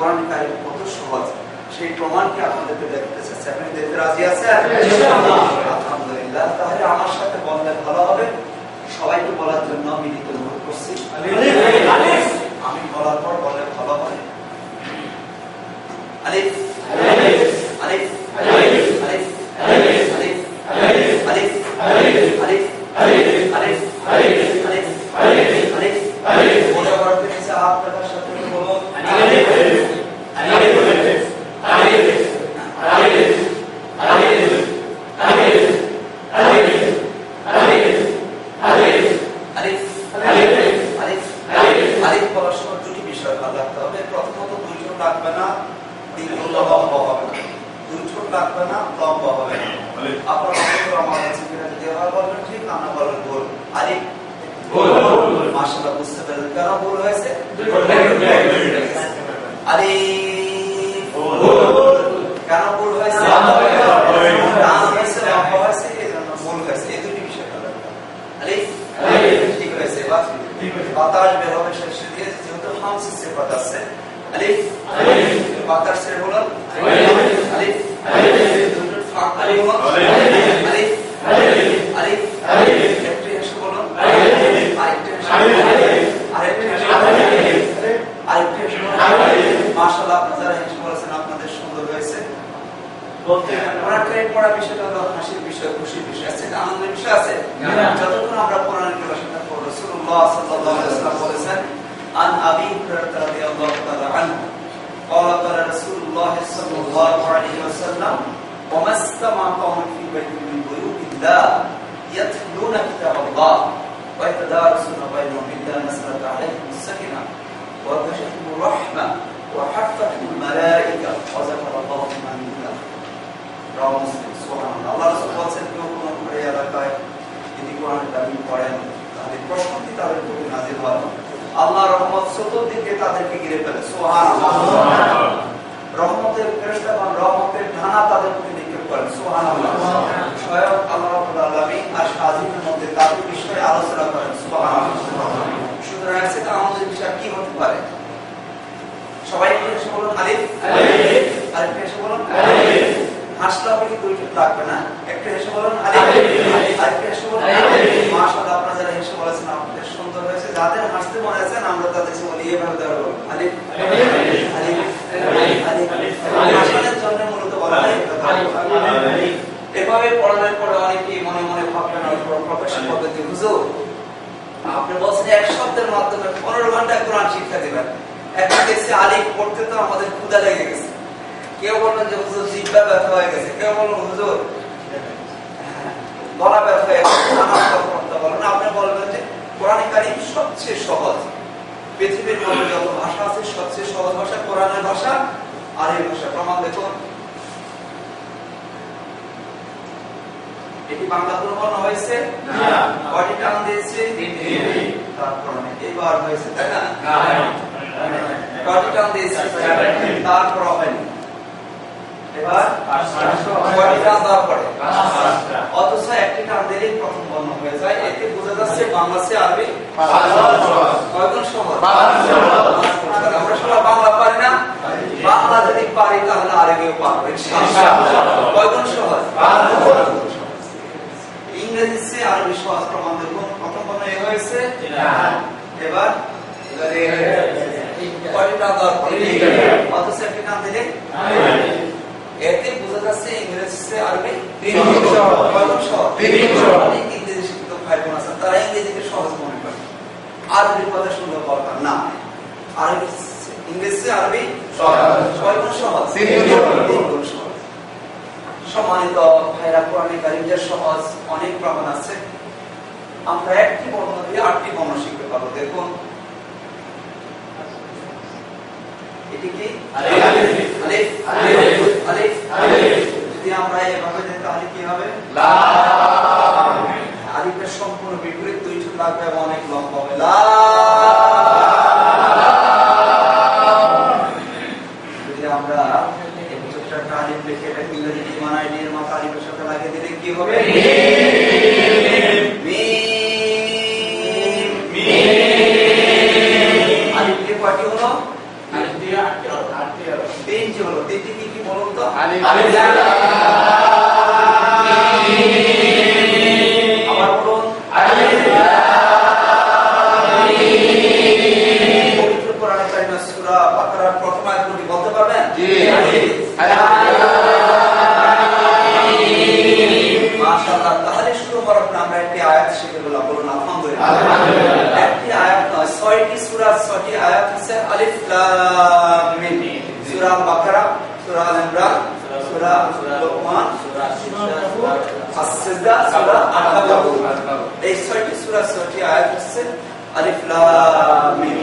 কোরআন কারিম কত সহজ। সেই প্রমাণকে আপনাদেরকে দেখতে চাচ্ছি আপনি দেখতে রাজি আছে? আলহামদুলিল্লাহ। তাহলে আমার সাথে বললে ভালো হবে। সবাইকে বলার জন্য মিলিত অনুরোধ করছি। কাটবে না লম্বা হবে না আপনার আমার কাছে কিনা যদি হয় বলবেন ঠিক আমরা বলবেন ভুল আরে মাসাল্লাহ বুঝতে পেরেছেন কেন ভুল হয়েছে আরে বাতাস বের হবে শেষে দিয়ে যেহেতু হামসি সেপাত আছে আলিফ বাতাসের হলো عن أبي هريرة رضي الله تعالى عنه قال قال رسول الله صلى الله عليه وسلم وما استمع قوم في بيت من بيوت الله يتلون كتاب الله. ويتدارسون بينهم الا نزلت عليهم السكينه وغشتهم الرحمة وحفتهم الملائكة তাদেরকে ঘিরে ফেলে। রহমতের ফেরেশতাগণ রহমতের ঢানা তাদের প্রতি নিক্ষেপ করেন। সুবহানাল্লাহ। স্বয়ং আল্লাহ রাব্বুল আলামিন আর সাজিদের মধ্যে তাদের বিষয়ে আলোচনা করেন। সুতরাং সেটা আমাদের বিষয় কি হতে পারে? সবাই এসে বলুন আলিফ আলিফ আলিফ এসে বলুন। আলিফ হাসলে ঠোঁট লাগবে না। একটু হেসে বলুন আলিফ আলিফ হেসে বলুন। মাশাআল্লাহ আপনারা যারা হেসে বলেছেন আপনাদের সুন্দর হয়েছে যাদের হাসতে মনে আছেন আমরা আলিফ পড়তে তো আমাদের লেগে গেছে। কেউ যে হয়ে গেছে কেউ হয়ে গেছে আপনি বলবেন যে কোরআন কারিম সবচেয়ে সহজ। পৃথিবীর মধ্যে যত ভাষা আছে সবচেয়ে সহজ ভাষা কোরআনের ভাষা আর এই ভাষা। প্রমাণ দেখুন। এটি বাংলা পূর্ণ হয়েছে। কয়টি টান দিয়েছে। তারপর এবার হয়েছে তাই না? কয়টি টান দিয়েছে। তারপর হয়নি এবার কয়টি টান দেওয়ার পরে। অথচ একটি টান দিলেই প্রথম বর্ণ হয়ে যায়। এতে বোঝা যাচ্ছে বাংলা সে আরবি আমরা সবাই বাংলা না ইংরেজি চেয়ে ইংরেজি আরবি তারা ইংরেজি আরবির কথা শুনলে দরকার না। আরবি ইংরেজি আরবি ভাইরা কোরআনে সহজ অনেক প্রমাণ আছে। আমরা একটি বর্ণনা দিয়ে আটটি বর্ণ শিখতে পারব। দেখুন। এটি কি? যদি আমরা এভাবে তাহলে কি হবে? আলিফের সম্পূর্ণ বিপরীত দুইটি লাগবে এবং অনেক লম্বা। Ah.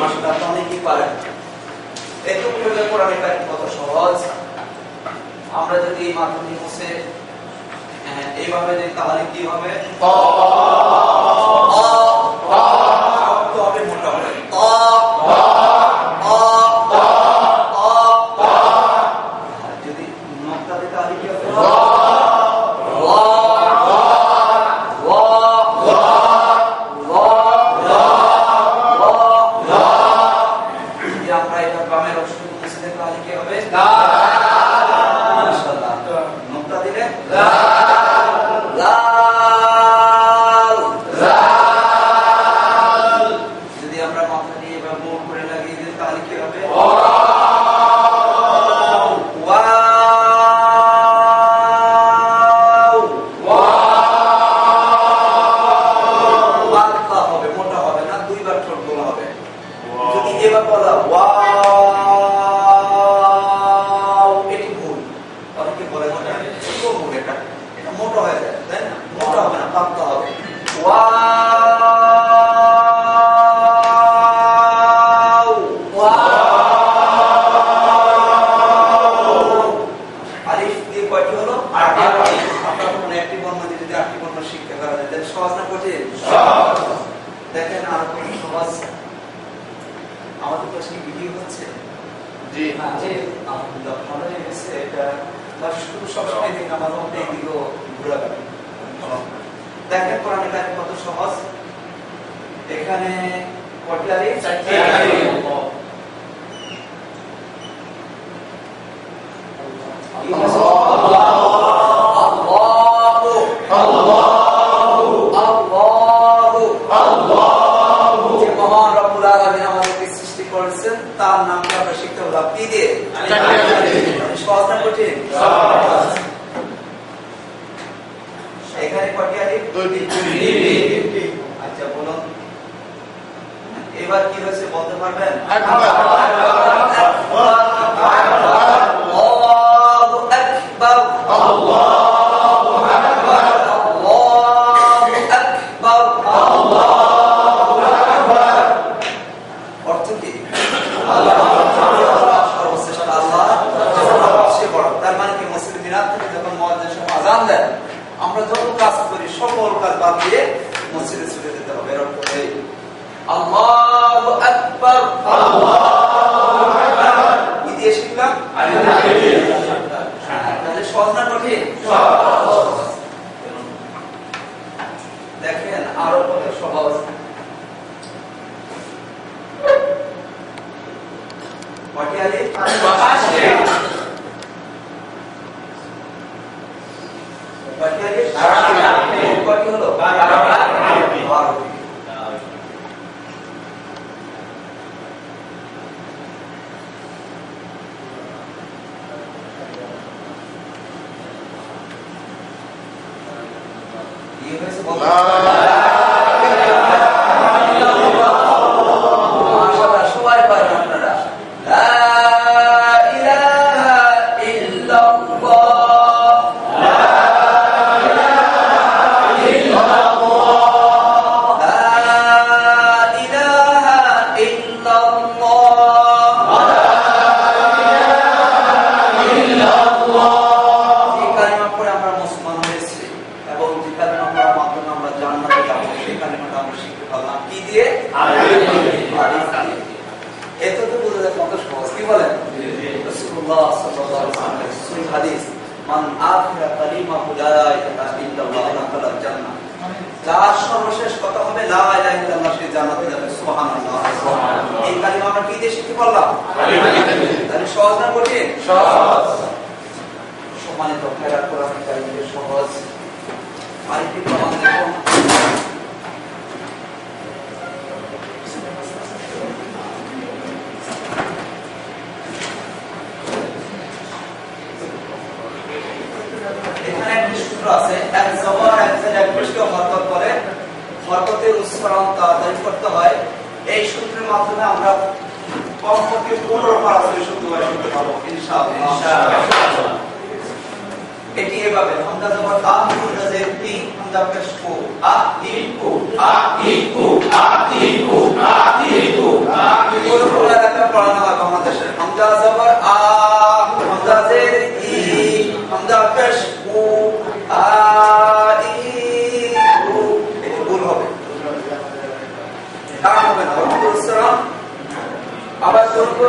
মশলা অনেকেই পারেন এরকম করলে কোরআন কারিম কত সহজ আমরা যদি এই মাধ্যমে বসে এইভাবে যে তাহলে কি হবে আচ্ছা, এখানে এবার কি হয়েছে বলতে পারবেন? What are? দিয়ে শিখতে পারলাম। তাহলে সহজ না কঠিন? সম্মানিত ভাইরা কোরআন কারিমের সহজ। আরেকটি প্রমাণ দেখুন। এখানে একটি সূত্র আছে এক জবর এক জের এক হরকত করে হরকতের উচ্চারণ তাড়াতাড়ি করতে হয়। এই সূত্রের মাধ্যমে আমরা কমপক্ষে পনেরো বার আসলে সূত্র বাই করতে পারব ইনশাআল্লাহ এটি এভাবে হামজা জবর আ হামজা জের তি হামজা পেশ কো আ ই কো আ ই কো আ ই কো আ ই কো আ ই কো পুরো পড়ানো হয় বাংলাদেশে হামজা জবর আ হামজা জের ই হামজা পেশ কো আ ই কো এটি ভুল হবে কারণ হবে না ওয়ালাইকুম আসসালাম আবার জোরপুর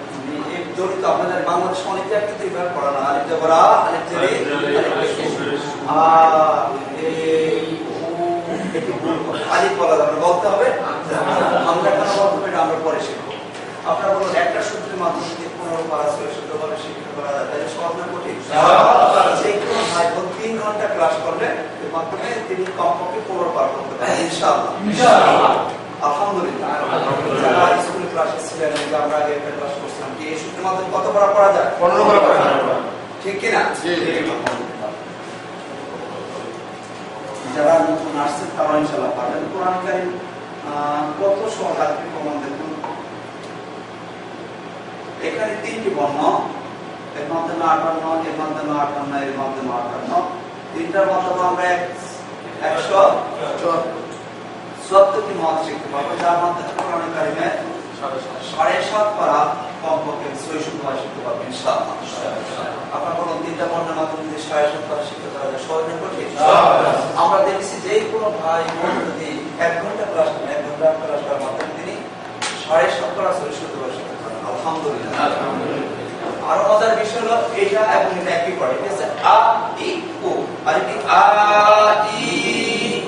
জড়িত আমাদের বাংলাদেশ অনেকটা কিন্তু এবার পড়ানো আলিফ জবর আ আলিফ জের ই, আলিফ পেশ কো। আ এ উ এটি ভুল হবে। আলিফ বলা যাবে বলতে হবে আমরা কেন বলতে হবে আমরা পরে শিখব। আপনারা বলুন একটা সূত্রের মাধ্যমে যদি পনেরো পারা ষোলো সূত্র ভাবে শিক্ষিত করা যায় তাহলে সহজ না কঠিন। যে কোনো ভাই বোন তিন ঘণ্টা ক্লাস করলে এর মাধ্যমে তিনি কমপক্ষে পনেরো পার করতে পারেন ইনশাআল্লাহ। আলহামদুলিল্লাহ। যারা স্কুল ক্লাসে ছিলেন আমরা আগে একটা ক্লাস মাধ্যমে কত পড়া পড়া যায় পনেরো বার পড়া যায়। ঠিক কিনা? যারা নতুন আসছেন তারা ইনশাল্লাহ পাবেন কোরআন কারিম কত সহজ আজকে প্রমাণ দেখুন। এখানে তিনটি বর্ণ। এর মাধ্যমে আটান্ন এর মাধ্যমে আটান্ন এর মাধ্যমে আটান্ন। তিনটার মাধ্যমে আমরা একশো চুয়াত্তরটি মত শিখতে পারব যার মাধ্যমে কোরআন কারিমে সাড়ে সাত পারা সহজ কঠিন আমরা দেখেছি যে কোনো ভাই বোন যদি এক ঘণ্টা ক্লাস এক ঘণ্টা ক্লাস করার মাধ্যমে তিনি সাড়ে শিখতে পারেন আলহামদুলিল্লাহ আরও মজার বিষয় হলো এটা এবং এটা একই পড়ে ঠিক আছে আ ই উ আর এটি আ ই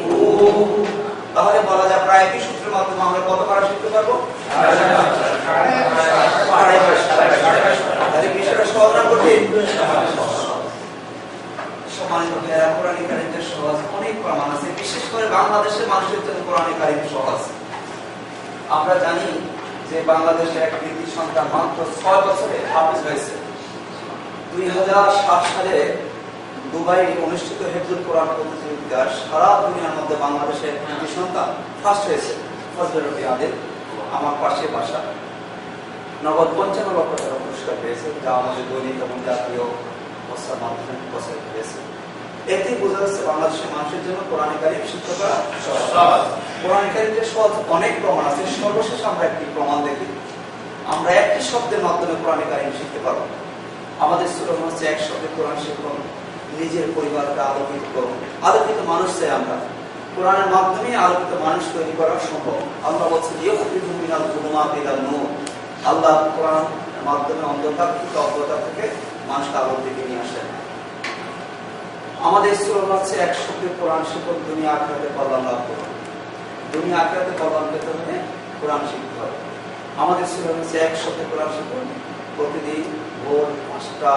উ তাহলে বলা যায় প্রায় একই সূত্রের মাধ্যমে আমরা কত পারা শিখতে পারব? বাংলাদেশের মানুষের আমরা জানি যে বাংলাদেশে এক কৃতি সন্তান মাত্র ছয় বছরে হাফিজ হয়েছে। দুই হাজার সাত সালে দুবাই অনুষ্ঠিত হেফজুল কোরআন প্রতিযোগিতা সারা দুনিয়ার মধ্যে বাংলাদেশের কৃতি সন্তান ফার্স্ট হয়েছে, ফজলের রবি আমার পাশে বাসা। নগদ পঞ্চান্ন লক্ষ টাকা পুরস্কার পেয়েছে, যা আমাদের দৈনিক এবং জাতীয় প্রস্তাব মাধ্যমে প্রচার পেয়েছে এতে বোঝা যাচ্ছে বাংলাদেশের মানুষের জন্য কোরআন কারিম শিক্ষা করা কারিমের সহজ অনেক প্রমাণ আছে, সর্বশেষ আমরা একটি প্রমাণ দেখি। আমরা একটি শব্দের মাধ্যমে কোরআন কারিম শিখতে পারব। আমাদের স্লোগান হচ্ছে এক শব্দে কোরআন শিখুন। নিজের পরিবারকে আলোকিত করুন আলোকিত মানুষ চাই আমরা। কোরআনের মাধ্যমে আলোকিত মানুষ তৈরি করা সম্ভব। আল্লাহ বলছেন আল্লাহ কোরআন মাধ্যমে অন্ধকার থেকে অজ্ঞতা থেকে মানুষকে আলোর দিকে নিয়ে আসেন। আমাদের স্লোগান হচ্ছে এক শব্দে কোরআন শিখুন, দুনিয়া আখড়াতে কল্যাণ লাভ করুন। দুনিয়া আখড়াতে কল্যাণ পেতে হলে কোরআন শিখতে হবে। আমাদের স্লোগান হচ্ছে এক শব্দে কোরআন শিখুন। প্রতিদিন ভোর পাঁচটা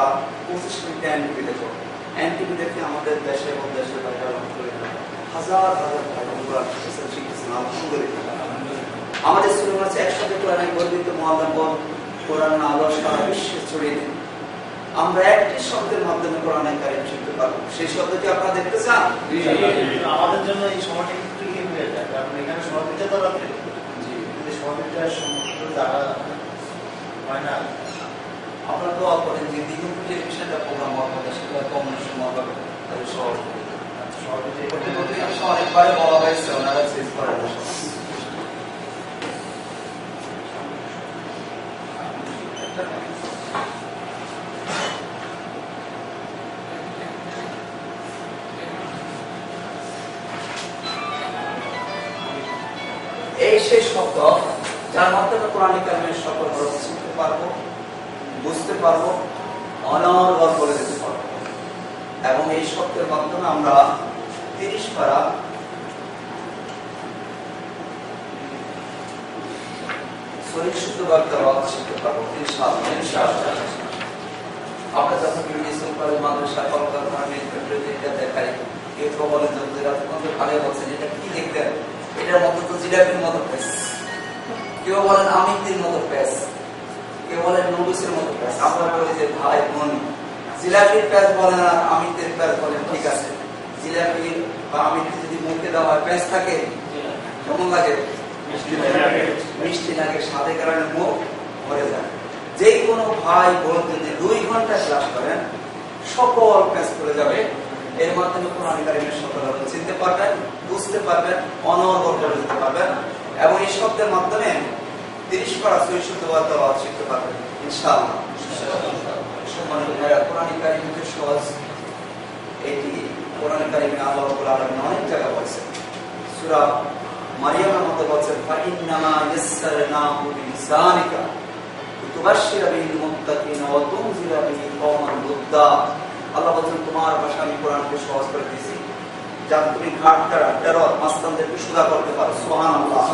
পঁচিশ মিনিট এনটিভি দেখো এনটিভি আমাদের দেশে এবং দেশের বাইরে আলহামদুলিল্লাহ হাজার হাজার ভাই বোন কোরআন শিখেছেন আলহামদুলিল্লাহ আমাদের স্লোগান হচ্ছে একসাথে কোরআনে গর্বিত মহাদান কোরআন আলো সারা বিশ্বে ছড়িয়ে দিন আমরা একটি শব্দের মাধ্যমে কোরআনে কারিম শিখতে পারব সেই শব্দটি আপনারা দেখতে চান আমাদের জন্য এই সময়টা একটু ইয়ে হয়ে যায় কারণ এখানে সহযোগিতা তো যদি সহযোগিতার সমস্ত যারা হয় না আমরা দোয়া করেন যে দ্বিগুণ টেলিভিশনটা প্রোগ্রাম অর্পণ সেগুলো কম সময় হবে তাদের সহযোগিতা সহযোগিতা করতে করতে অনেকবারে বলা হয়েছে ওনার কলেজ মাদ্রাসা কলকারখানা এটা দেখাই কেউ কেউ বলেন যে হুজুর আপনি কত ভালো বলছেন এটা কি দেখতেন এটার মতো তো জিলাপির মতো পেস কেউ বলেন আমিতির মতো পেস কেউ বলেন নুডলসের মতো পেস আমরা বলি যে ভাই বোন জিলাপির প্যাঁচ বলেন আর আমিতের প্যাঁচ বলেন ঠিক আছে। জিলাপি বা আমিতে যদি মুখে দেওয়া হয় প্যাঁচ থাকে? কেমন লাগে? মিষ্টি লাগে। স্বাদে কারণে মুখ ভরে যায়। যে কোনো ভাই বোন যদি দুই ঘণ্টা ক্লাস করেন সকল প্যাঁচ করে যাবে। এর মাধ্যমে কোরআন কারিমের অর্থ চিনতে পারবেন, বুঝতে পারবেন অনর্গল করে দিতে পারবেন এবং এই শব্দের মাধ্যমে তিরিশ পারা সৈশুদ্ধ বার্তা শিখতে পারবেন, ইনশাআল্লাহ। সম্মানিত ভাইরা, কোরআন কারিম যে সহজ। এটি কোরআন কারিমে আল্লাহ রাব্বুল আলামিন অনেক জায়গা বলছেন। সূরা মারিয়ামের মধ্যে বলছেন, ফাইন্নামা ইয়াসসারনাহু বিলিসানিকা। লিতুবাশশিরা বিহিল মুত্তাকিনা ওয়া তুনজিরা বিহি কওমান লুদ্দা আল্লাহ বলছেন তোমার ভাষা আমি কোরআনকে সহজ করে দিয়েছি। যাতে তুমি ঘাটটা টেরর মাস্তানদেরকে সুদা করতে পারো। সুবহানাল্লাহ।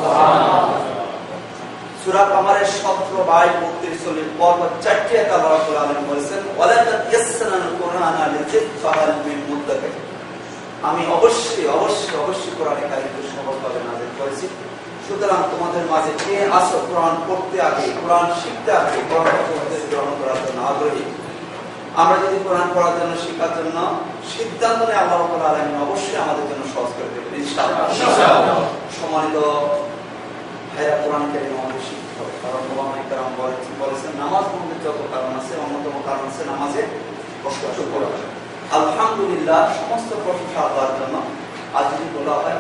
সূরা কামারের 17 22 32 পর পর চারটি আয়াত আল্লাহ রাব্বুল আলামিন বলেছেন ওয়ালা তায়াসসানাল কুরআনা লিযিফাহাল মিন মুত্তাকিন। আমি অবশ্যই অবশ্যই অবশ্যই কোরআনে কারিমকে সহজভাবে নাজিল করেছি। সুতরাং তোমাদের মাঝে কে আসো কোরআন পড়তে আগে কোরআন শিখতে আগে কোরআন গ্রহণ করার জন্য আগ্রহী। আমরা যদি কোরআন পড়ার জন্য শেখার জন্য সিদ্ধান্ত নেই আল্লাহ রাব্বুল আলামিন অবশ্যই আমাদের জন্য সহজ করে দেবেন ইনশাআল্লাহ। সম্মানিত ভাইরা কোরআন কারিম আমাদের শিখতে হবে। কারণ ওলামায়ে কেরাম বলেছেন নামাজ মন্দির যত কারণ আছে অন্যতম কারণ আছে নামাজে কষ্ট করা। আলহামদুলিল্লাহ সমস্ত প্রশংসা আল্লাহর জন্য। আর যদি বলা হয়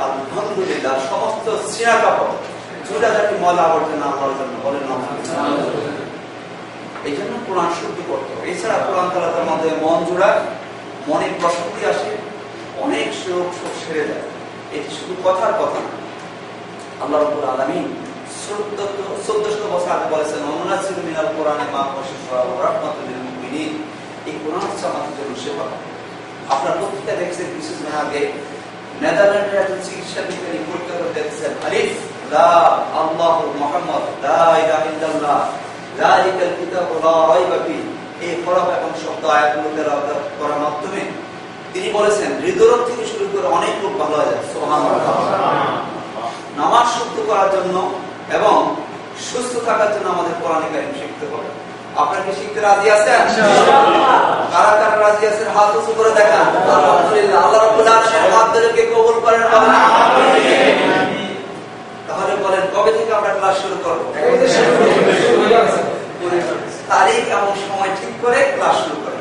আলহামদুলিল্লাহ সমস্ত সিরা কাপড়। চুলা জাতি ময়লা আবর্জনা আল্লাহর জন্য বলেন এই জন্য কোরআন শুদ্ধ করতে এছাড়া কোরআন তালাতের মধ্যে মন জোড়ায় মনে প্রশান্তি আসে, অনেক সুখ সুখ সেরে যায়। এটি শুধু কথার কথা না। আল্লাহ রাব্বুল আলামিন চোদ্দশো বছর আগে বলেছেন অনুনাসির মিনাল কোরআনে মা ওয়া রাহমাতুল এই কোরআন হচ্ছে আমাদের জন্য সেবা আপনার প্রত্যেকটা দেখছেন কিছুদিন আগে নেদারল্যান্ডের একজন চিকিৎসা বিজ্ঞানী পরীক্ষা আলিফ লা আল্লাহ মুহাম্মদ লা ইলাহা ইল্লাল্লাহ যালিকাল কিতাবু লা রাইবা ফি। এই এবং শব্দ আয়াতগুলো তেলাওয়াত করার মাধ্যমে তিনি বলেছেন হৃদরোগ থেকে শুরু করে অনেক লোক ভালো হয়ে যায়। সুবহানাল্লাহ। নামাজ শুদ্ধ করার জন্য এবং সুস্থ থাকার জন্য আমাদের কোরআন কারিম শিখতে হবে আপনার কি শিখতে রাজি আছেন? কারা কারা রাজি আছেন? হাত উঁচু করে দেখান। আলহামদুলিল্লাহ। আল্লাহ আলামিন কবুল করেন তাহলে বলেন, কবে থেকে আমরা ক্লাস শুরু করব? তারিখ এবং সময় ঠিক করে ক্লাস শুরু করব।